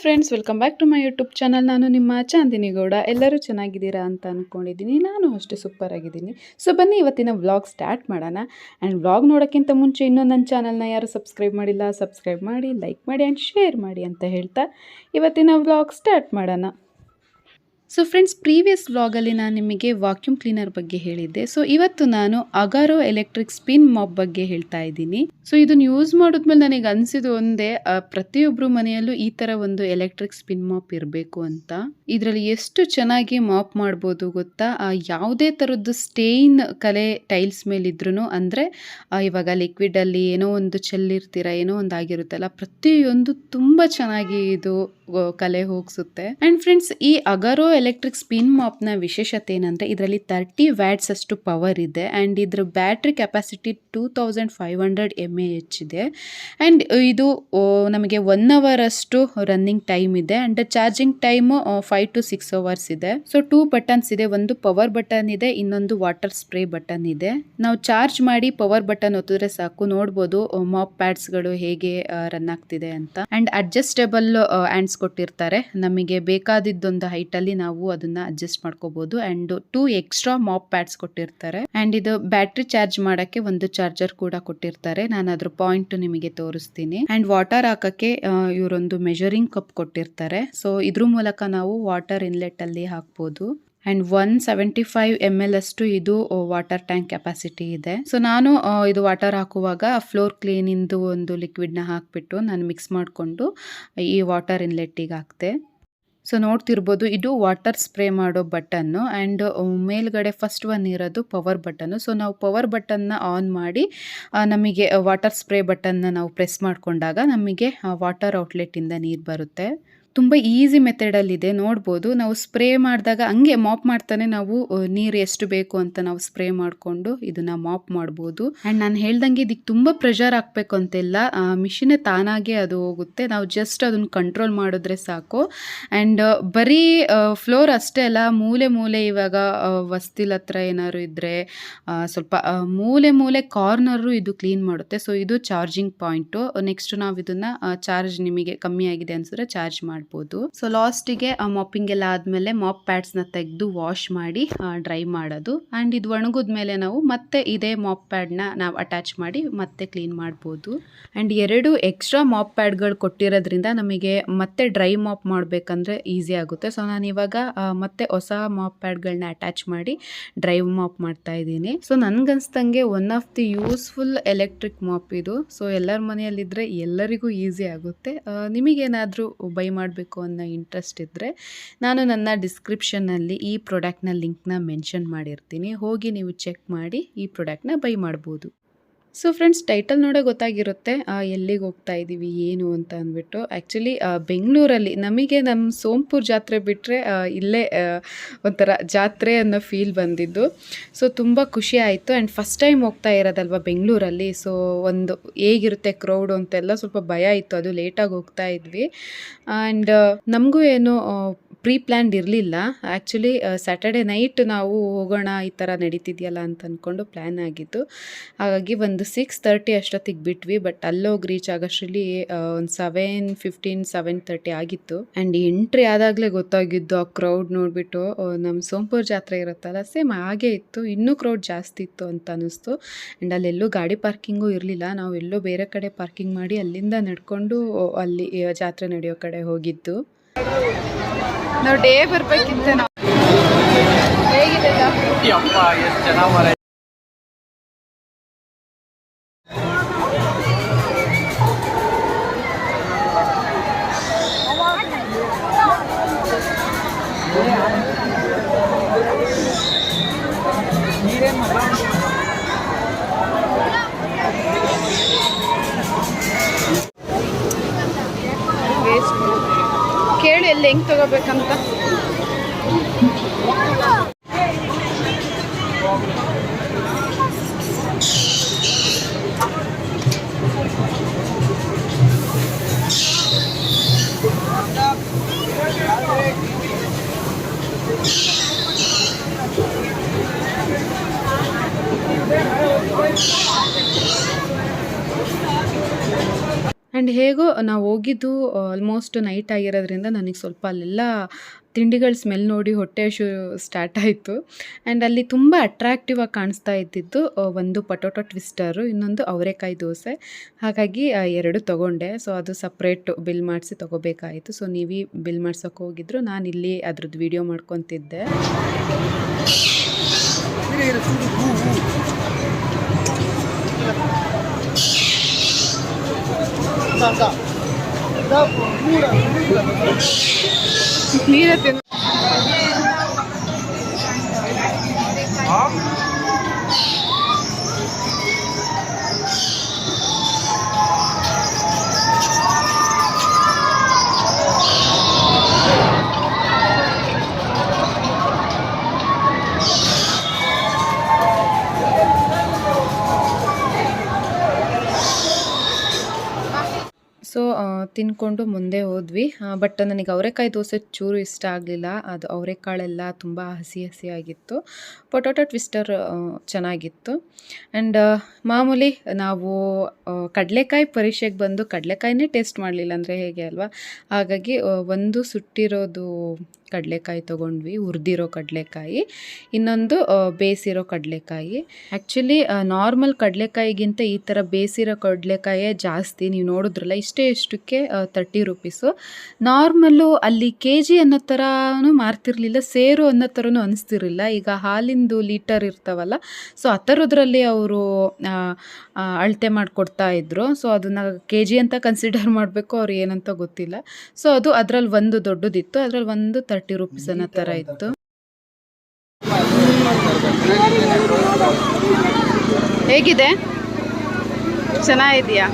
Friends welcome back to my YouTube channel ನಾನು ನಿಮ್ಮ ಚಾಂದಿನಿ ಗೌಡ. ಎಲ್ಲರೂ ಚೆನ್ನಾಗಿದ್ದೀರಾ ಅಂತ ಅಂದ್ಕೊಂಡಿದ್ದೀನಿ ನಾನು ಅಷ್ಟೇ ಸೂಪರ್ ಆಗಿದ್ದೀನಿ. ಸೊ ಬನ್ನಿ, ಇವತ್ತಿನ ವ್ಲಾಗ್ ಸ್ಟಾರ್ಟ್ ಮಾಡೋಣ. ಆ್ಯಂಡ್ ವ್ಲಾಗ್ ನೋಡೋಕ್ಕಿಂತ ಮುಂಚೆ ಇನ್ನೂ ನನ್ನ ಚಾನಲ್ನ ಯಾರು ಸಬ್ಸ್ಕ್ರೈಬ್ ಮಾಡಿಲ್ಲ ಸಬ್ಸ್ಕ್ರೈಬ್ ಮಾಡಿ ಲೈಕ್ ಮಾಡಿ ಆ್ಯಂಡ್ ಶೇರ್ ಮಾಡಿ ಅಂತ ಹೇಳ್ತಾ ಇವತ್ತಿನ ವ್ಲಾಗ್ ಸ್ಟಾರ್ಟ್ ಮಾಡೋಣ. ಸೊ ಫ್ರೆಂಡ್ಸ್ ಪ್ರೀವಿಯಸ್ ವ್ಲಾಗಲ್ಲಿ ನಾನು ನಿಮಗೆ ವಾಕ್ಯೂಮ್ ಕ್ಲೀನರ್ ಬಗ್ಗೆ ಹೇಳಿದ್ದೆ. ಸೊ ಇವತ್ತು ನಾನು ಅಗಾರೋ ಎಲೆಕ್ಟ್ರಿಕ್ ಸ್ಪಿನ್ ಮಾಪ್ ಬಗ್ಗೆ ಹೇಳ್ತಾ ಇದ್ದೀನಿ. ಸೊ ಇದನ್ನು ಯೂಸ್ ಮಾಡಿದ್ಮೇಲೆ ನನಗೆ ಅನಿಸಿದ್ದು ಒಂದೇ ಪ್ರತಿಯೊಬ್ಬರು ಮನೆಯಲ್ಲೂ ಈ ಥರ ಒಂದು ಎಲೆಕ್ಟ್ರಿಕ್ ಸ್ಪಿನ್ ಮಾಪ್ ಇರಬೇಕು ಅಂತ. ಇದರಲ್ಲಿ ಎಷ್ಟು ಚೆನ್ನಾಗಿ ಮಾಪ್ ಮಾಡ್ಬೋದು ಗೊತ್ತಾ? ಯಾವುದೇ ಥರದ್ದು ಸ್ಟೇನ್ ಕಲೆ ಟೈಲ್ಸ್ ಮೇಲಿದ್ರು ಅಂದರೆ ಇವಾಗ ಲಿಕ್ವಿಡಲ್ಲಿ ಏನೋ ಒಂದು ಚೆಲ್ಲಿರ್ತೀರ ಏನೋ ಒಂದು ಆಗಿರುತ್ತಲ್ಲ, ಪ್ರತಿಯೊಂದು ತುಂಬ ಚೆನ್ನಾಗಿ ಇದು ಕಲೆ ಹೋಗಿಸುತ್ತೆ. ಆ್ಯಂಡ್ ಫ್ರೆಂಡ್ಸ್ ಈ ಅಗರೋ ಎಲೆಕ್ಟ್ರಿಕ್ ಸ್ಪಿನ್ ಮಾಪ್ನ ವಿಶೇಷತೆ ಏನಂದರೆ ಇದರಲ್ಲಿ ತರ್ಟಿ ವ್ಯಾಟ್ಸ್ ಅಷ್ಟು ಪವರ್ ಇದೆ ಆ್ಯಂಡ್ ಇದ್ರ battery capacity two thousand five hundred M ಇದೆ. ಆ್ಯಂಡ್ ಇದು ಆ, ನಮಗೆ ಒನ್ ಅವರ್ ಅಷ್ಟು ರನ್ನಿಂಗ್ ಟೈಮ್ ಇದೆ and charging time five to six hours ಇದೆ. ಸೊ ಟೂ ಬಟನ್ಸ್ ಇದೆ. ಒಂದು ಪವರ್ ಬಟನ್ ಇದೆ ಇನ್ನೊಂದು ವಾಟರ್ ಸ್ಪ್ರೇ ಬಟನ್ ಇದೆ. ನಾವು ಚಾರ್ಜ್ ಮಾಡಿ ಪವರ್ ಬಟನ್ ಒತ್ತಿದ್ರೆ ಸಾಕು. ನೋಡ್ಬೋದು ಮಾಪ್ ಪ್ಯಾಡ್ಸ್ಗಳು ಹೇಗೆ ರನ್ ಆಗ್ತಿದೆ ಅಂತ. ಆ್ಯಂಡ್ ಅಡ್ಜಸ್ಟೇಬಲ್ ಹ್ಯಾಂಡ್ಸ್ ಕೊಟ್ಟಿರ್ತಾರೆ. ನಮಗೆ ಬೇಕಾದಿದ್ದೊಂದು ಹೈಟ್ ಅಲ್ಲಿ ನಾವು ಅದನ್ನ ಅಡ್ಜಸ್ಟ್ ಮಾಡ್ಕೋಬಹುದು and two extra mop pads ಕೊಟ್ಟಿರ್ತಾರೆ. ಅಂಡ್ ಇದು ಬ್ಯಾಟ್ರಿ ಚಾರ್ಜ್ ಮಾಡಕ್ಕೆ ಒಂದು ಚಾರ್ಜರ್ ಕೂಡ ಕೊಟ್ಟಿರ್ತಾರೆ. ನಾನು ಅದ್ರ ಪಾಯಿಂಟ್ ನಿಮಗೆ ತೋರಿಸ್ತೀನಿ. ಅಂಡ್ ವಾಟರ್ ಹಾಕಕ್ಕೆ ಇವರೊಂದು ಮೆಜರಿಂಗ್ ಕಪ್ ಕೊಟ್ಟಿರ್ತಾರೆ. ಸೊ ಇದ್ರ ಮೂಲಕ ನಾವು ವಾಟರ್ ಇನ್ಲೆಟ್ ಅಲ್ಲಿ ಹಾಕ್ಬೋದು. And one seventy five M L ಅಷ್ಟು ಇದು ವಾಟರ್ ಟ್ಯಾಂಕ್ ಕೆಪಾಸಿಟಿ ಇದೆ. ಸೊ ನಾನು ಇದು ವಾಟರ್ ಹಾಕುವಾಗ ಫ್ಲೋರ್ ಕ್ಲೀನಿಂದು ಒಂದು ಲಿಕ್ವಿಡ್ನ ಹಾಕಿಬಿಟ್ಟು ನಾನು ಮಿಕ್ಸ್ ಮಾಡಿಕೊಂಡು ಈ ವಾಟರ್ ಇನ್ಲೆಟ್ಟಿಗೆ ಹಾಕ್ತೆ. ಸೊ ನೋಡ್ತಿರ್ಬೋದು ಇದು ವಾಟರ್ ಸ್ಪ್ರೇ ಮಾಡೋ ಬಟನ್ನು ಆ್ಯಂಡ್ ಮೇಲ್ಗಡೆ ಫಸ್ಟ್ ಒನ್ ಇರೋದು ಪವರ್ ಬಟನ್ನು. ಸೊ ನಾವು ಪವರ್ ಬಟನ್ನ ಆನ್ ಮಾಡಿ ನಮಗೆ ವಾಟರ್ ಸ್ಪ್ರೇ ಬಟನ್ನ ನಾವು ಪ್ರೆಸ್ ಮಾಡಿಕೊಂಡಾಗ ನಮಗೆ ವಾಟರ್ ಔಟ್ಲೆಟಿಂದ ನೀರು ಬರುತ್ತೆ. ತುಂಬ ಈಸಿ ಮೆಥಡಲ್ಲಿದೆ ನೋಡ್ಬೋದು. ನಾವು ಸ್ಪ್ರೇ ಮಾಡಿದಾಗ ಹಂಗೆ ಮಾಪ್ ಮಾಡ್ತಾನೆ ನಾವು ನೀರು ಎಷ್ಟು ಬೇಕು ಅಂತ ನಾವು ಸ್ಪ್ರೇ ಮಾಡಿಕೊಂಡು ಇದನ್ನು ಮಾಪ್ ಮಾಡ್ಬೋದು. ಆ್ಯಂಡ್ ನಾನು ಹೇಳ್ದಂಗೆ ಇದಕ್ಕೆ ತುಂಬ ಪ್ರೆಷರ್ ಹಾಕಬೇಕು ಅಂತೆಲ್ಲ ಮಿಷಿನೇ ತಾನಾಗೆ ಅದು ಹೋಗುತ್ತೆ. ನಾವು ಜಸ್ಟ್ ಅದನ್ನು ಕಂಟ್ರೋಲ್ ಮಾಡಿದ್ರೆ ಸಾಕು. ಆ್ಯಂಡ್ ಬರೀ ಫ್ಲೋರ್ ಅಷ್ಟೇ ಅಲ್ಲ, ಮೂಲೆ ಮೂಲೆ ಇವಾಗ ವಸ್ತಿಲ್ ಹತ್ರ ಏನಾದ್ರು ಇದ್ದರೆ ಸ್ವಲ್ಪ ಮೂಲೆ ಮೂಲೆ ಕಾರ್ನರು ಇದು ಕ್ಲೀನ್ ಮಾಡುತ್ತೆ. ಸೊ ಇದು ಚಾರ್ಜಿಂಗ್ ಪಾಯಿಂಟು ನೆಕ್ಸ್ಟ್ ನಾವು ಇದನ್ನ ಚಾರ್ಜ್ ನಿಮಗೆ ಕಮ್ಮಿ ಆಗಿದೆ ಅನ್ಸಿದ್ರೆ ಚಾರ್ಜ್ ಮಾಡ್ಬೋದು. ಸೊ ಲಾಸ್ಟಿಗೆ ಮಾಪಿಂಗ್ ಎಲ್ಲ ಆದ್ಮೇಲೆ ಮಾಪ್ ಪ್ಯಾಡ್ಸ್ನ ತೆಗೆದು ವಾಶ್ ಮಾಡಿ ಡ್ರೈ ಮಾಡೋದು. ಆ್ಯಂಡ್ ಇದು ಒಣಗಿದ್ಮೇಲೆ ನಾವು ಮತ್ತೆ ಇದೇ ಮಾಪ್ ಪ್ಯಾಡ್ನ ನಾವು ಅಟ್ಯಾಚ್ ಮಾಡಿ ಮತ್ತೆ ಕ್ಲೀನ್ ಮಾಡ್ಬೋದು. ಆ್ಯಂಡ್ ಎರಡು ಎಕ್ಸ್ಟ್ರಾ ಮಾಪ್ ಪ್ಯಾಡ್ಗಳು ಕೊಟ್ಟಿರೋದ್ರಿಂದ ನಮಗೆ ಮತ್ತೆ ಡ್ರೈ ಮಾಪ್ ಮಾಡಬೇಕಂದ್ರೆ ಈಸಿ ಆಗುತ್ತೆ. ಸೊ ನಾನು ಇವಾಗ ಮತ್ತೆ ಹೊಸ ಮಾಪ್ ಪ್ಯಾಡ್ಗಳನ್ನ ಅಟ್ಯಾಚ್ ಮಾಡಿ ಡ್ರೈವ್ ಮಾಪ್ ಮಾಡ್ತಾ ಇದ್ದೀನಿ. So ನನ್ಗನ್ಸ್ದಂಗೆ one of the useful electric mop ಇದು. ಸೊ ಎಲ್ಲರ ಮನೆಯಲ್ಲಿದ್ದರೆ ಎಲ್ಲರಿಗೂ ಈಸಿ ಆಗುತ್ತೆ. ನಿಮಗೆ ನಿಮಗೇನಾದರೂ ಬೈ ಮಾಡಬೇಕು ಅನ್ನೋ ಇಂಟ್ರೆಸ್ಟ್ ಇದ್ದರೆ ನಾನು ನನ್ನ ಡಿಸ್ಕ್ರಿಪ್ಷನ್ನಲ್ಲಿ ಈ ಪ್ರಾಡಕ್ಟ್ನ ಲಿಂಕ್ನ ಮೆನ್ಷನ್ ಮಾಡಿರ್ತೀನಿ. ಹೋಗಿ ನೀವು ಚೆಕ್ ಮಾಡಿ ಈ ಪ್ರಾಡಕ್ಟ್ನ ಬೈ ಮಾಡ್ಬೋದು. ಸೊ ಫ್ರೆಂಡ್ಸ್ ಟೈಟಲ್ ನೋಡೋ ಗೊತ್ತಾಗಿರುತ್ತೆ ಎಲ್ಲಿಗೆ ಹೋಗ್ತಾ ಇದ್ದೀವಿ ಏನು ಅಂತ ಅಂದ್ಬಿಟ್ಟು. ಆ್ಯಕ್ಚುಲಿ ಬೆಂಗಳೂರಲ್ಲಿ ನಮಗೆ ನಮ್ಮ ಸೋಂಪುರ್ ಜಾತ್ರೆ ಬಿಟ್ಟರೆ ಇಲ್ಲೇ ಒಂಥರ ಜಾತ್ರೆ ಅನ್ನೋ ಫೀಲ್ ಬಂದಿದ್ದು. ಸೊ ತುಂಬ ಖುಷಿ ಆಯಿತು. ಆ್ಯಂಡ್ ಫಸ್ಟ್ ಟೈಮ್ ಹೋಗ್ತಾ ಇರೋದಲ್ವ ಬೆಂಗಳೂರಲ್ಲಿ? ಸೊ ಒಂದು ಹೇಗಿರುತ್ತೆ ಕ್ರೌಡ್ ಅಂತೆಲ್ಲ ಸ್ವಲ್ಪ ಭಯ ಇತ್ತು. ಅದು ಲೇಟಾಗಿ ಹೋಗ್ತಾ ಇದ್ವಿ. ಆ್ಯಂಡ್ ನಮಗೂ ಏನು ಪ್ರೀ ಪ್ಲ್ಯಾನ್ಡ್ ಇರಲಿಲ್ಲ ಆ್ಯಕ್ಚುಲಿ ಸ್ಯಾಟರ್ಡೆ ನೈಟ್ ನಾವು ಹೋಗೋಣ ಈ ಥರ ನಡೀತಿದೆಯಲ್ಲ ಅಂತ ಅಂದ್ಕೊಂಡು ಪ್ಲ್ಯಾನ್ ಆಗಿತ್ತು. ಹಾಗಾಗಿ ಒಂದು ಸಿಕ್ಸ್ ತರ್ಟಿ ಅಷ್ಟೊತ್ತಿಗೆ ಬಿಟ್ವಿ ಬಟ್ ಅಲ್ಲೋಗಿ ರೀಚ್ ಆಗೋಷ್ಟರಲ್ಲಿ ಒಂದು ಸೆವೆನ್ ಫಿಫ್ಟೀನ್ ಸೆವೆನ್ ತರ್ಟಿ ಆಗಿತ್ತು. ಆ್ಯಂಡ್ ಎಂಟ್ರಿ ಆದಾಗಲೇ ಗೊತ್ತಾಗಿದ್ದು ಆ ಕ್ರೌಡ್ ನೋಡಿಬಿಟ್ಟು ನಮ್ಮ ಸೋಂಪುರ್ ಜಾತ್ರೆ ಇರುತ್ತಲ್ಲ ಸೇಮ್ ಹಾಗೆ ಇತ್ತು. ಇನ್ನೂ ಕ್ರೌಡ್ ಜಾಸ್ತಿ ಇತ್ತು ಅಂತ ಅನ್ನಿಸ್ತು ಆ್ಯಂಡ್ ಅಲ್ಲೆಲ್ಲೂ ಗಾಡಿ ಪಾರ್ಕಿಂಗು ಇರಲಿಲ್ಲ. ನಾವು ಎಲ್ಲೋ ಬೇರೆ ಕಡೆ ಪಾರ್ಕಿಂಗ್ ಮಾಡಿ ಅಲ್ಲಿಂದ ನಡ್ಕೊಂಡು ಅಲ್ಲಿ ಜಾತ್ರೆ ನಡೆಯೋ ಕಡೆ ಹೋಗಿದ್ದು. ನಾವು ಡೇ ಬರ್ಬೇಕಿತ್ತು ನಾವು. ಹೇಗಿದೆ ಎಲ್ಲಿ ಹೆಂಗೆ ತಗೋಬೇಕಂತ? ಆ್ಯಂಡ್ ಹೇಗೋ ನಾವು ಹೋಗಿದ್ದು ಆಲ್ಮೋಸ್ಟ್ ನೈಟ್ ಆಗಿರೋದ್ರಿಂದ ನನಗೆ ಸ್ವಲ್ಪ ಅಲ್ಲೆಲ್ಲ ತಿಂಡಿಗಳ ಸ್ಮೆಲ್ ನೋಡಿ ಹೊಟ್ಟೆ ಶು ಸ್ಟಾರ್ಟ್ ಆಯಿತು. ಆ್ಯಂಡ್ ಅಲ್ಲಿ ತುಂಬ ಅಟ್ರಾಕ್ಟಿವ್ ಆಗಿ ಕಾಣಿಸ್ತಾ ಇದ್ದಿದ್ದು ಒಂದು ಪಟೋಟೊ ಟ್ವಿಸ್ಟರು ಇನ್ನೊಂದು ಅವರೆಕಾಯಿ ದೋಸೆ. ಹಾಗಾಗಿ ಎರಡು ತೊಗೊಂಡೆ. ಸೊ ಅದು ಸಪ್ರೇಟ್ ಬಿಲ್ ಮಾಡಿಸಿ ತೊಗೋಬೇಕಾಯಿತು. ಸೊ ನೀವೇ ಬಿಲ್ ಮಾಡ್ಸೋಕೆ ಹೋಗಿದ್ರು. ನಾನು ಇಲ್ಲಿ ಅದ್ರದ್ದು ವಿಡಿಯೋ ಮಾಡ್ಕೊತಿದ್ದೆ. ನೀರೇ ತಿನ್ನು ಸೊ তিন ತಿನ್ಕೊಂಡು ಮುಂದೆ ಹೋದ್ವಿ. ಬಟ್ ನನಗೆ ಅವರೆಕಾಯಿ ದೋಸೆ ಚೂರು ಇಷ್ಟ ಆಗಲಿಲ್ಲ. ಅದು ಅವರೆಕಾಳೆಲ್ಲ ತುಂಬ ಹಸಿ ಹಸಿಯಾಗಿತ್ತು ಪೊಟೊಟೊ ಟ್ವಿಸ್ಟರ್ ಚೆನ್ನಾಗಿತ್ತು. ಆ್ಯಂಡ್ ಮಾಮೂಲಿ ನಾವು ಕಡಲೆಕಾಯಿ ಪರೀಕ್ಷೆಗೆ ಬಂದು ಕಡಲೆಕಾಯಿನೇ ಟೇಸ್ಟ್ ಮಾಡಲಿಲ್ಲ ಅಂದರೆ ಹೇಗೆ ಅಲ್ವಾ? ಹಾಗಾಗಿ ಒಂದು ಸುಟ್ಟಿರೋದು ಕಡಲೆಕಾಯಿ ತೊಗೊಂಡ್ವಿ, ಹುರಿದಿರೋ ಕಡಲೆಕಾಯಿ. ಇನ್ನೊಂದು ಬೇಸಿರೋ ಕಡಲೆಕಾಯಿ. ಆ್ಯಕ್ಚುಲಿ ನಾರ್ಮಲ್ ಕಡಲೆಕಾಯಿಗಿಂತ ಈ ಥರ ಬೇಯಿಸಿರೋ ಕಡಲೆಕಾಯೇ ಜಾಸ್ತಿ. ನೀವು ನೋಡಿದ್ರಲ್ಲ, ಇಷ್ಟೇ ಇಷ್ಟಕ್ಕೆ ತರ್ಟಿ ರುಪೀಸು ನಾರ್ಮಲ್ಲು ಅಲ್ಲಿ ಕೆ ಜಿ ಅನ್ನೋ ಥರನೂ ಮಾರ್ತಿರಲಿಲ್ಲ ಸೇರು ಅನ್ನೋ ಥರನೂ ಅನಿಸ್ತಿರಲಿಲ್ಲ. ಈಗ ಹಾಲಿಂದು ಲೀಟರ್ ಇರ್ತಾವಲ್ಲ ಸೊ ಆ ಥರದ್ರಲ್ಲಿ ಅವರು ಅಳತೆ ಮಾಡಿಕೊಡ್ತಾ ಇದ್ದರು ಸೊ ಅದನ್ನು ಕೆ ಜಿ ಅಂತ ಕನ್ಸಿಡರ್ ಮಾಡಬೇಕು ಅವ್ರು ಏನಂತ ಗೊತ್ತಿಲ್ಲ. ಸೊ ಅದು ಅದರಲ್ಲಿ ಒಂದು ದೊಡ್ಡದಿತ್ತು ಅದರಲ್ಲಿ ಒಂದು ತರ್ಟಿ ರುಪೀಸ್ ಅನ್ನೋ ಥರ ಇತ್ತು. ಹೇಗಿದೆ? ಚೆನ್ನಾಗಿದೆಯಾ?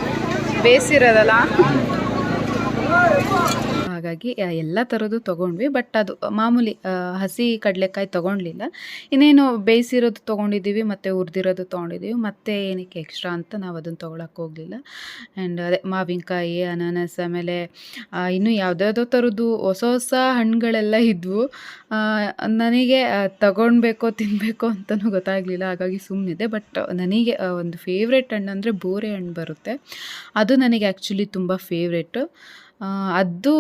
ಬೇಯಿಸಿರೋದಲ್ಲ ಹಾಗಾಗಿ ಎಲ್ಲ ಥರದ್ದು ತೊಗೊಂಡ್ವಿ. ಬಟ್ ಅದು, ಮಾಮೂಲಿ ಹಸಿ ಕಡಲೆಕಾಯಿ ತೊಗೊಂಡ್ಲಿಲ್ಲ. ಇನ್ನೇನು ಬೇಯಿಸಿರೋದು ತೊಗೊಂಡಿದ್ದೀವಿ, ಮತ್ತು ಹುರಿದಿರೋದು ತೊಗೊಂಡಿದ್ದೀವಿ. ಮತ್ತೆ ಏನಕ್ಕೆ ಎಕ್ಸ್ಟ್ರಾ ಅಂತ ನಾವು ಅದನ್ನು ತೊಗೊಳಕ್ಕೆ ಹೋಗಲಿಲ್ಲ. ಆ್ಯಂಡ್ ಅದೇ, ಮಾವಿನಕಾಯಿ, ಅನಾನಸ್, ಆಮೇಲೆ ಇನ್ನೂ ಯಾವುದ್ಯಾವುದೋ ಥರದ್ದು ಹೊಸ ಹೊಸ ಹಣ್ಣುಗಳೆಲ್ಲ ಇದ್ವು. ನನಗೆ ತಗೊಳ್ಬೇಕೋ ತಿನ್ನಬೇಕೋ ಅಂತಲೂ ಗೊತ್ತಾಗಲಿಲ್ಲ. ಹಾಗಾಗಿ ಸುಮ್ಮನಿದೆ ಬಟ್ ನನಗೆ ಒಂದು ಫೇವ್ರೆಟ್ ಹಣ್ಣು ಅಂದರೆ ಬೋರೆ ಹಣ್ಣು ಬರುತ್ತೆ. ಅದು ನನಗೆ ಆ್ಯಕ್ಚುಲಿ ತುಂಬ ಫೇವ್ರೆಟು ಅದು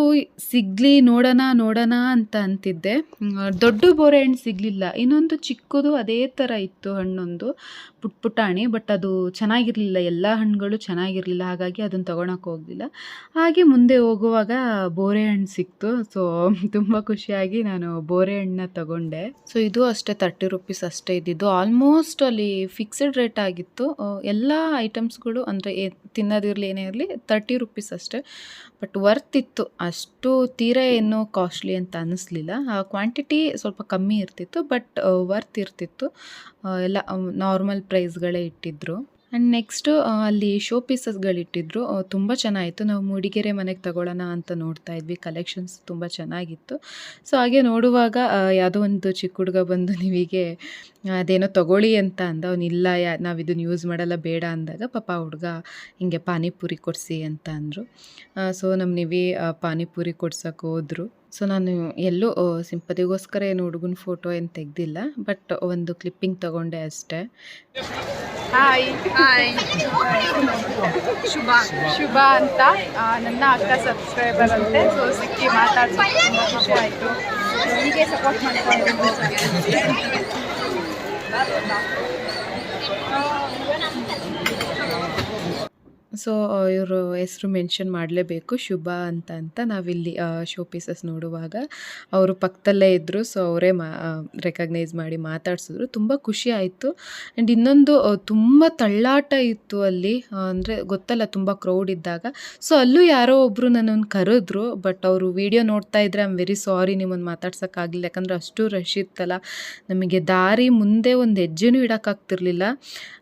ಸಿಗಲಿ ನೋಡೋಣ ನೋಡೋಣ ಅಂತ ಅಂತಿದ್ದೆ. ದೊಡ್ಡ ಬೋರೆ ಹಣ್ಣು ಸಿಗಲಿಲ್ಲ. ಇನ್ನೊಂದು ಚಿಕ್ಕದು ಅದೇ ಥರ ಇತ್ತು ಹಣ್ಣೊಂದು, ಪುಟ್ ಪುಟಾಣಿ, ಬಟ್ ಅದು ಚೆನ್ನಾಗಿರಲಿಲ್ಲ. ಎಲ್ಲ ಹಣ್ಣುಗಳು ಚೆನ್ನಾಗಿರಲಿಲ್ಲ, ಹಾಗಾಗಿ ಅದನ್ನು ತೊಗೊಳಕ್ಕೆ ಹೋಗಲಿಲ್ಲ. ಹಾಗೆ ಮುಂದೆ ಹೋಗುವಾಗ ಬೋರೆ ಹಣ್ಣು ಸಿಕ್ತು. ಸೊ ತುಂಬ ಖುಷಿಯಾಗಿ ನಾನು ಬೋರೆ ಹಣ್ಣನ್ನ ತಗೊಂಡೆ. ಸೊ ಇದು ಅಷ್ಟೇ ತರ್ಟಿ ರುಪೀಸ್ ಅಷ್ಟೇ ಇದ್ದಿದ್ದು. ಆಲ್ಮೋಸ್ಟ್ ಅಲ್ಲಿ ಫಿಕ್ಸ್ಡ್ ರೇಟ್ ಆಗಿತ್ತು. ಎಲ್ಲ ಐಟಮ್ಸ್ಗಳು ಅಂದರೆ ತಿನ್ನೋದಿರಲಿ, ಏನೇ ಇರಲಿ ತರ್ಟಿ ರುಪೀಸ್ ಅಷ್ಟೇ. ಬಟ್ ವರ್ತ್ ಇತ್ತು ಅಷ್ಟು ತೀರ ಏನು ಕಾಸ್ಟ್ಲಿ ಅಂತ ಅನ್ನಿಸ್ಲಿಲ್ಲ ಕ್ವಾಂಟಿಟಿ ಸ್ವಲ್ಪ ಕಮ್ಮಿ ಇರ್ತಿತ್ತು ಬಟ್ ವರ್ತ್ ಇರ್ತಿತ್ತು. ಎಲ್ಲ ನಾರ್ಮಲ್ ಪ್ರೈಸ್ಗಳೇ ಇಟ್ಟಿದ್ರು. ಆ್ಯಂಡ್ ನೆಕ್ಸ್ಟು ಅಲ್ಲಿ ಶೋ ಪೀಸಸ್ಗಳಿಟ್ಟಿದ್ರು ತುಂಬ ಚೆನ್ನಾಗಿತ್ತು. ನಾವು ಮೂಡಿಗೆರೆ ಮನೆಗೆ ತಗೊಳ್ಳೋಣ ಅಂತ ನೋಡ್ತಾ ಇದ್ವಿ. ಕಲೆಕ್ಷನ್ಸ್ ತುಂಬ ಚೆನ್ನಾಗಿತ್ತು. ಸೊ ಹಾಗೆ ನೋಡುವಾಗ ಯಾವುದೋ ಒಂದು ಚಿಕ್ಕ ಹುಡುಗ ಬಂದು ನಿಮಗೆ ಅದೇನೋ ತಗೊಳ್ಳಿ ಅಂತ ಅಂದ. ಅವನಿಲ್ಲ ಯಾ, ನಾವು ಇದನ್ನು ಯೂಸ್ ಮಾಡಲ್ಲ, ಬೇಡ ಅಂದಾಗ ಪಾಪ ಹುಡುಗ ಹಿಂಗೆ ಪಾನಿಪುರಿ ಕೊಡಿಸಿ ಅಂತ ಅಂದರು. ಸೊ ನಮ್ಮ ನೀವಿ ಪಾನಿಪುರಿ ಕೊಡ್ಸೋಕೆ ಹೋದ್ರು. ಸೊ ನಾನು ಎಲ್ಲೂ ಸಿಂಪತಿಗೋಸ್ಕರ ಏನು ಹುಡುಗನ ಫೋಟೋ ಏನು ತೆಗೆದಿಲ್ಲ ಬಟ್ ಒಂದು ಕ್ಲಿಪ್ಪಿಂಗ್ ತಗೊಂಡೆ ಅಷ್ಟೇ. ಹಾಯ್ ಹಾಯ್ ಶುಭ ಶುಭ ಅಂತ ನನ್ನ ಅಕ್ಕ ಸಬ್ಸ್ಕ್ರೈಬರ್ ಅಂತೆ. ಸೊ ಸಿಕ್ಕಿ ಮಾತಾಡ್ಸೋಕೆ ತುಂಬ ಖುಷಿ ಆಯಿತು. ಹೀಗೆ ಸಪೋರ್ಟ್ ಮಾಡ್ಕೊಂಡು ಸೊ, ಇವರು ಹೆಸರು ಮೆನ್ಷನ್ ಮಾಡಲೇಬೇಕು. ಶುಭ ಅಂತ ಅಂತ ನಾವಿಲ್ಲಿ ಶೋ ಪೀಸಸ್ ನೋಡುವಾಗ. ಅವರು ಪಕ್ಕದಲ್ಲೇ ಇದ್ದರು ಸೊ ಅವರೇ ಮಾ ರೆಕಗ್ನೈಸ್ ಮಾಡಿ ಮಾತಾಡ್ಸಿದ್ರು. ತುಂಬ ಖುಷಿ ಆಯಿತು. ಆ್ಯಂಡ್ ಇನ್ನೊಂದು ತುಂಬ ತಳ್ಳಾಟ ಇತ್ತು ಅಲ್ಲಿ. ಅಂದರೆ ಗೊತ್ತಲ್ಲ, ತುಂಬ ಕ್ರೌಡ್ ಇದ್ದಾಗ. ಸೊ, ಅಲ್ಲೂ ಯಾರೋ ಒಬ್ಬರು ನನ್ನನ್ನು ಕರೆದ್ರು, ಬಟ್ ಅವರು ವಿಡಿಯೋ ನೋಡ್ತಾ ಇದ್ರೆ ಆಮ್ ವೆರಿ ಸಾರಿ ನಿಮ್ಮನ್ನು ಮಾತಾಡ್ಸೋಕ್ಕಾಗಲಿಲ್ಲ ಯಾಕಂದರೆ ಅಷ್ಟು ರಶ್ ಇತ್ತಲ್ಲ. ನಮಗೆ ದಾರಿ ಮುಂದೆ ಒಂದು ಹೆಜ್ಜೆನೂ ಇಡೋಕ್ಕಾಗ್ತಿರ್ಲಿಲ್ಲ.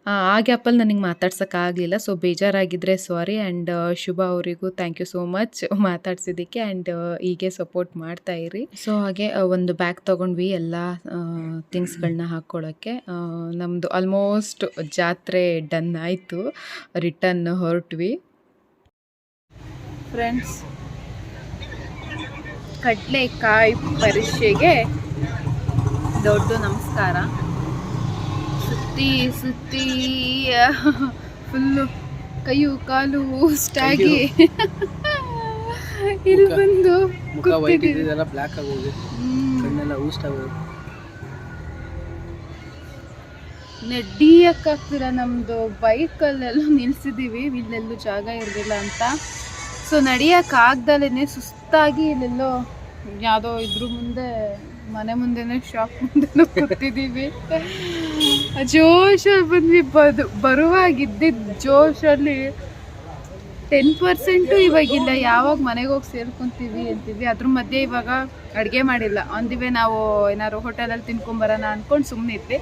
ಆ ಗ್ಯಾಪಲ್ಲಿ ನನಗೆ ಮಾತಾಡ್ಸೋಕ್ಕಾಗಲಿಲ್ಲ. ಸೊ ಬೇಜಾರಾಗಿದ್ದರೆ ಸಾರಿ ಆ್ಯಂಡ್ ಶುಭ ಅವರಿಗೂ ಥ್ಯಾಂಕ್ ಯು ಸೋ ಮಚ್ ಮಾತಾಡ್ಸಿದ್ದಕ್ಕೆ ಆ್ಯಂಡ್ ಹೀಗೆ ಸಪೋರ್ಟ್ ಮಾಡ್ತಾ ಇರಿ. ಸೊ ಹಾಗೆ ಒಂದು ಬ್ಯಾಗ್ ತೊಗೊಂಡ್ವಿ ಎಲ್ಲ ಥಿಂಗ್ಸ್ಗಳನ್ನ ಹಾಕ್ಕೊಳ್ಳೋಕ್ಕೆ ನಮ್ಮದು ಆಲ್ಮೋಸ್ಟ್ ಜಾತ್ರೆ ಡನ್ ಆಯಿತು. ರಿಟರ್ನ್ ಹೊರಟ್ವಿ. ಫ್ರೆಂಡ್ಸ್ ಕಡಲೆಕಾಯಿ ಪರೀಕ್ಷೆಗೆ ದೊಡ್ಡ ನಮಸ್ಕಾರ. ಸುತ್ತಿ ಸುತ್ತಿ ಫುಲ್ಲು ಕೈಯು ಕಾಲು ಸ್ಟಾಗಿ ಇಲ್ಲಿ ಬಂದು ಮುಖ ವೈಟ್ ಬ್ಲ್ಯಾಕ್ ಆಗೋಗಿ. ಕಣ್ಣೆಲ್ಲ ಊಸ್ಟ್ ಆಗೋದು. ನಡ್ಡಿಯಕ್ಕಾಗ್ತಿರ ನಮ್ಮದು ಬೈಕಲ್ಲೆಲ್ಲ ನಿಲ್ಸಿದ್ದೀವಿ ಇಲ್ಲೆಲ್ಲೂ ಜಾಗ ಇರಲಿಲ್ಲ ಅಂತ. ಸೊ ನಡಿಯೋಕ್ಕಾಗ್ದಲೇ ಸುಸ್ತಾಗಿ ಇಲ್ಲೆಲ್ಲೋ ಯಾವುದೋ ಇದ್ರ ಮುಂದೆ ಮನೆ ಮುಂದೆನೇ ಶಾಪ್ ಮುಂದೆನೂ ಕೂತಿದ್ದೀವಿ. ಜೋಶಲ್ಲಿ ಬಂದ್ವಿ, ಬದು ಬರುವಾಗ ಇದ್ದಿದ್ದ ಜೋಶಲ್ಲಿ ಟೆನ್ ಪರ್ಸೆಂಟು ಇವಾಗಿಲ್ಲ, ಯಾವಾಗ ಮನೆಗೆ ಹೋಗಿ ಸೇರ್ಕೊಂತೀವಿ ಅಂತೀವಿ. ಅದ್ರ ಮಧ್ಯೆ ಇವಾಗ ಅಡುಗೆ ಮಾಡಿಲ್ಲ. ಅಂದಿವೆ ನಾವು ಏನಾದ್ರು ಹೋಟೆಲಲ್ಲಿ ತಿನ್ಕೊಂಬರೋಣ ಅಂದ್ಕೊಂಡು ಸುಮ್ಮನೆ ಇದ್ವಿ.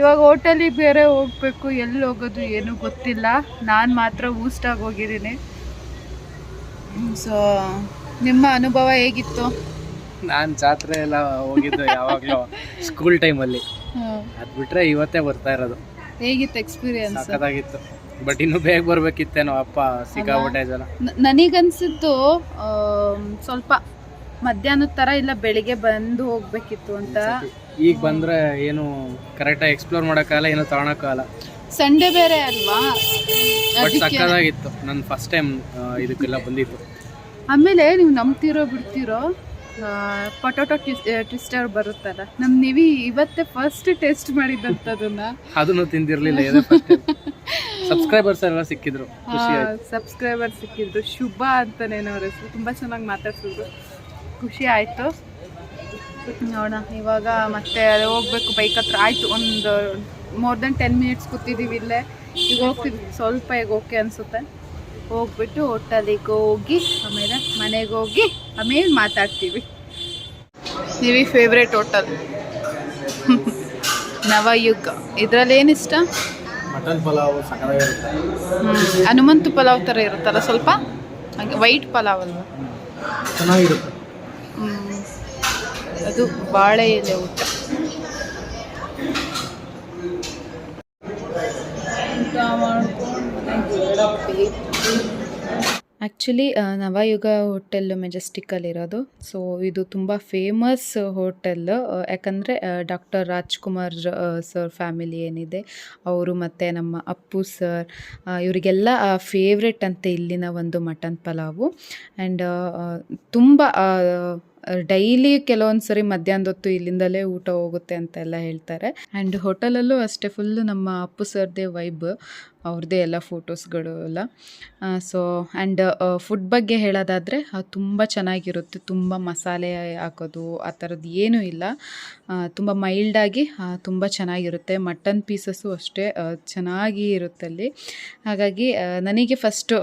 ಇವಾಗ ಹೋಟೆಲಿಗೆ ಬೇರೆ ಹೋಗಬೇಕು ಎಲ್ಲಿ ಹೋಗೋದು ಏನೂ ಗೊತ್ತಿಲ್ಲ. ನಾನು ಮಾತ್ರ ಊಸ್ಟಾಗಿ ಹೋಗಿದ್ದೀನಿ. ಸೊ ನಿಮ್ಮ ಅನುಭವ ಹೇಗಿತ್ತು? ನಾನು ಜಾತ್ರೆ ಎಲ್ಲ ಹೋಗಿದ್ದು ಯಾವಾಗಲೂ ಸ್ಕೂಲ್ ಟೈಮಲ್ಲಿ ಅದು ಬಿಟ್ರೆ ಇವತ್ತೇ ಬರ್ತಾ ಇರೋದು. ಹೇಗಿತ್ತು ಎಕ್ಸ್ಪೀರಿಯನ್ಸ್ ಸಖತ್ತಾಗಿತ್ತು. ಬಟ್ ಇನ್ನು ಬೇಗ ಬರ್ಬೇಕಿತ್ತೇನೋ ಅಪ್ಪ ಸಿಕ್ಕಾಪಟ್ಟೆ ಜನ. ನನಗನ್ಸಿದ್ದು ಅನ್ಸಿದ್ದು ಸ್ವಲ್ಪ ಮಧ್ಯಾಹ್ನದ ಥರ ಇಲ್ಲ ಬೆಳಿಗ್ಗೆ ಬಂದು ಹೋಗ್ಬೇಕಿತ್ತು ಅಂತ. ಈಗ ಬಂದ್ರೆ ಏನು ಕರೆಕ್ಟಾಗಿ ಎಕ್ಸ್ಪ್ಲೋರ್ ಮಾಡೋಕ್ಕಾಗಲ್ಲ ಏನೋ ತಗೊಳಕ್ಕಾಗಲ್ಲ. ಸಂಡೇ ಬೇರೆ ಅಲ್ವಾ? ಬಟ್ ಸಕ್ಕದಾಗಿತ್ತು ನನ್ನ ಫಸ್ಟ್ ಟೈಮ್ ಇದಕ್ಕೆಲ್ಲ ಬಂದಿತ್ತು ಆಮೇಲೆ ನೀವು ನಂಬ್ತಿರೋ ಬಿಡ್ತಿರೋ? ಪೊಟೊಟೊ ಟ್ವಿಸ್ಟರ್ ಬರುತ್ತಲ್ಲ. ನಮ್ಮ ನಿವಿ ಇವತ್ತೇ ಫಸ್ಟ್ ಟೆಸ್ಟ್ ಮಾಡಿದಂಥದನ್ನ ಅದನ್ನು ತಿಂದಿರಲಿಲ್ಲ ಸಬ್ಸ್ಕ್ರೈಬರ್ಸ್ ಎಲ್ಲ ಸಿಕ್ಕಿದ್ರು ಸಬ್ಸ್ಕ್ರೈಬರ್ ಸಿಕ್ಕಿದ್ರು. ಶುಭ ಅಂತಾನೆ ಅವ್ರ ಹೆಸರು. ತುಂಬ ಚೆನ್ನಾಗಿ ಮಾತಾಡ್ಸಿದ್ರು. ಖುಷಿ ಆಯಿತು. ನೋಡೋಣ ಇವಾಗ ಮತ್ತೆ ಹೋಗ್ಬೇಕು. ಬೈಕ್ ಹತ್ರ ಆಯಿತು. ಒಂದು ಮೋರ್ ದೆನ್ ಟೆನ್ ಮಿನಿಟ್ಸ್ ಕೂತಿದ್ದೀವಿ ಇಲ್ಲೇ. ಈಗ ಹೋಗ್ತಿದ್ವಿ. ಸ್ವಲ್ಪ ಈಗ ಓಕೆ ಅನಿಸುತ್ತೆ. ಹೋಗ್ಬಿಟ್ಟು ಹೋಟೆಲಿಗೆ ಹೋಗಿ ಆಮೇಲೆ ಮನೆಗೆ ಹೋಗಿ ಆಮೇಲೆ ಮಾತಾಡ್ತೀವಿ. ನೀವಿ ಫೇವ್ರೇಟ್ ಹೋಟಲ್ ನವಯುಗ. ಇದರಲ್ಲಿ ಏನಿಷ್ಟ ಮಟನ್ ಪಲಾವ್. ಹನುಮಂತು ಪಲಾವ್ ಥರ ಇರುತ್ತಲ್ಲ ಸ್ವಲ್ಪ? ಹಾಗೆ ವೈಟ್ ಪಲಾವ್ ಅಲ್ವಾ? ಚೆನ್ನಾಗಿರುತ್ತೆ. ಹ್ಮ್. ಅದು ಬಾಳೆ ಎಲೆ ಊಟ. ಆ್ಯಕ್ಚುಲಿ ನವಯುಗ ಹೋಟೆಲ್ ಮೆಜೆಸ್ಟಿಕ್ಕಲ್ಲಿರೋದು ಸೊ ಇದು ತುಂಬ ಫೇಮಸ್ ಹೋಟೆಲ್ ಯಾಕಂದರೆ ಡಾಕ್ಟರ್ ರಾಜ್ಕುಮಾರ್ ಸರ್ ಫ್ಯಾಮಿಲಿ ಏನಿದೆ. ಅವರು ಮತ್ತು ನಮ್ಮ ಅಪ್ಪು ಸರ್ ಇವರಿಗೆಲ್ಲ ಫೇವ್ರೆಟ್ ಅಂತ ಇಲ್ಲಿನ ಒಂದು ಮಟನ್ ಪಲಾವು. ಆ್ಯಂಡ್ ತುಂಬ ಡೈಲಿ ಕೆಲವೊಂದು ಸರಿ ಮಧ್ಯಾಹ್ನದ ಹೊತ್ತು ಇಲ್ಲಿಂದಲೇ ಊಟ ಹೋಗುತ್ತೆ ಅಂತೆಲ್ಲ ಹೇಳ್ತಾರೆ. ಆ್ಯಂಡ್ ಹೋಟೆಲಲ್ಲೂ ಅಷ್ಟೇ ಫುಲ್ಲು ನಮ್ಮ ಅಪ್ಪು ಸರ್ದೇ ವೈಬ್ ಅವ್ರದ್ದೇ ಎಲ್ಲ ಫೋಟೋಸ್ಗಳು ಎಲ್ಲ. ಸೊ ಆ್ಯಂಡ್ ಫುಡ್ ಬಗ್ಗೆ ಹೇಳೋದಾದರೆ ತುಂಬ ಚೆನ್ನಾಗಿರುತ್ತೆ. ತುಂಬ ಮಸಾಲೆ ಹಾಕೋದು, ಆ ಥರದ್ದು ಏನೂ ಇಲ್ಲ. ತುಂಬ ಮೈಲ್ಡಾಗಿ ತುಂಬ ಚೆನ್ನಾಗಿರುತ್ತೆ. ಮಟನ್ ಪೀಸಸ್ಸು ಅಷ್ಟೇ ಚೆನ್ನಾಗಿ ಇರುತ್ತೆ ಅಲ್ಲಿ. ಹಾಗಾಗಿ ನನಗೆ ಫಸ್ಟು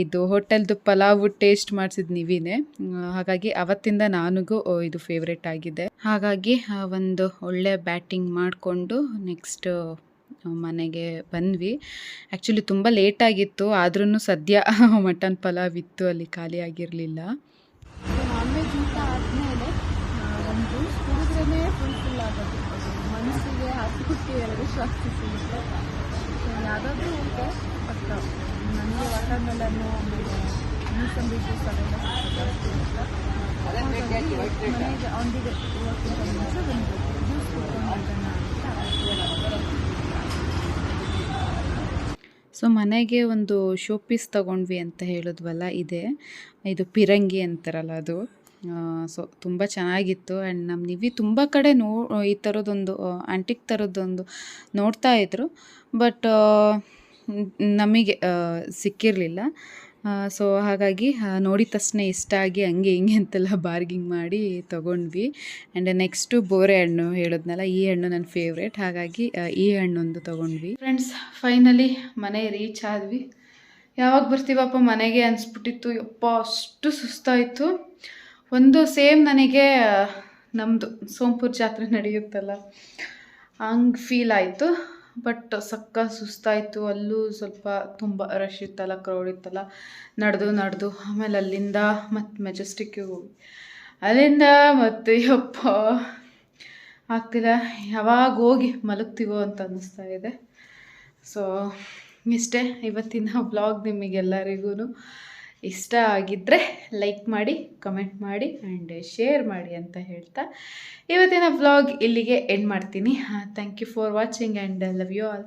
ಇದು ಹೋಟೆಲ್ದು ಪಲಾವು ಟೇಸ್ಟ್ ಮಾಡಿಸಿದ ನೀವಿನೇ. ಹಾಗಾಗಿ ಅವತ್ತಿಂದ ನನಗೂ ಇದು ಫೇವ್ರೇಟ್ ಆಗಿದೆ. ಹಾಗಾಗಿ ಒಂದು ಒಳ್ಳೆ ಬ್ಯಾಟಿಂಗ್ ಮಾಡಿಕೊಂಡು ನೆಕ್ಸ್ಟ್ ಮನೆಗೆ ಬಂದ್ವಿ. ಆ್ಯಕ್ಚುಲಿ ತುಂಬ ಲೇಟಾಗಿತ್ತು ಆದ್ರೂ ಸದ್ಯ ಮಟನ್ ಪಲಾವ್ ಇತ್ತು, ಅಲ್ಲಿ ಖಾಲಿ ಆಗಿರಲಿಲ್ಲ. ನಾನ್ ಒಂದು ಜ್ಯೂಸ್ ಫುಲ್ ಅದು ಮನಸ್ಸಿಗೆ ಎರಡು ಸೊ ಮನೆಗೆ ಒಂದು ಶೋ ಪೀಸ್ ತೊಗೊಂಡ್ವಿ ಅಂತ ಹೇಳಿದ್ವಲ್ಲ ಇದೆ. ಇದು ಪಿರಂಗಿ ಅಂತಾರಲ್ಲ ಅದು. ಸೊ ತುಂಬ ಚೆನ್ನಾಗಿತ್ತು. ಆ್ಯಂಡ್ ನಮ್ಮ ನಿವಿ ತುಂಬ ಕಡೆ ನೋ, ಈ ಥರದ್ದೊಂದು ಆ್ಯಂಟಿಕ್ ಥರದ್ದೊಂದು ನೋಡ್ತಾ ಇದ್ರು. ಬಟ್ ನಮಗೆ ಸಿಕ್ಕಿರಲಿಲ್ಲ. ಸೊ ಹಾಗಾಗಿ ನೋಡಿದ ತಕ್ಷಣ ಇಷ್ಟ ಆಗಿ ಹಂಗೆ ಹಿಂಗೆ ಅಂತೆಲ್ಲ ಬಾರ್ಗಿಂಗ್ ಮಾಡಿ ತೊಗೊಂಡ್ವಿ. ಆ್ಯಂಡ್ ನೆಕ್ಸ್ಟು ಬೋರೆ ಹಣ್ಣು ಹೇಳಿದ್ನಲ್ಲ, ಈ ಹಣ್ಣು ನನ್ನ ಫೇವ್ರೇಟ್ ಹಾಗಾಗಿ ಈ ಹಣ್ಣೊಂದು ತೊಗೊಂಡ್ವಿ. ಫ್ರೆಂಡ್ಸ್ ಫೈನಲಿ ಮನೆ ರೀಚ್ ಆದ್ವಿ. ಯಾವಾಗ ಬರ್ತೀವಪ್ಪ ಮನೆಗೆ ಅನಿಸ್ಬಿಟ್ಟಿತ್ತು, ಯಪ್ಪ, ಅಷ್ಟು ಸುಸ್ತಾಯಿತು. ಒಂದು ಸೇಮ್ ನನಗೆ ನಮ್ಮದು ಸೋಂಪುರ್ ಜಾತ್ರೆ ನಡೆಯುತ್ತಲ್ಲ, ಹಂಗೆ ಫೀಲ್ ಆಯಿತು. ಬಟ್ ಸಕ್ಕ ಸುಸ್ತಾಯಿತು. ಅಲ್ಲೂ ಸ್ವಲ್ಪ ತುಂಬ ರಶ್ ಇತ್ತಲ್ಲ ಕ್ರೌಡ್ ಇತ್ತಲ್ಲ. ನಡೆದು ನಡೆದು, ಆಮೇಲೆ ಅಲ್ಲಿಂದ ಮತ್ತು ಮೆಜೆಸ್ಟಿಕ್ಕಿಗೆ ಹೋಗಿ. ಅಲ್ಲಿಂದ ಮತ್ತು ಯಪ್ಪ! ಆಗ್ತಿಲ್ಲ. ಯಾವಾಗ ಹೋಗಿ ಮಲಗ್ತೀವೋ ಅಂತ ಅನ್ನಿಸ್ತಾ ಇದೆ. ಸೊ ಇಷ್ಟೇ. ಇವತ್ತಿನ ಬ್ಲಾಗ್ ನಿಮಗೆಲ್ಲರಿಗೂ ಇಷ್ಟ ಆಗಿದ್ದರೆ ಲೈಕ್ ಮಾಡಿ ಕಮೆಂಟ್ ಮಾಡಿ ಆ್ಯಂಡ್ ಶೇರ್ ಮಾಡಿ ಅಂತ ಹೇಳ್ತಾ ಇವತ್ತಿನ ವ್ಲಾಗ್ ಇಲ್ಲಿಗೆ ಎಂಡ್ ಮಾಡ್ತೀನಿ. Thank you for watching and love you all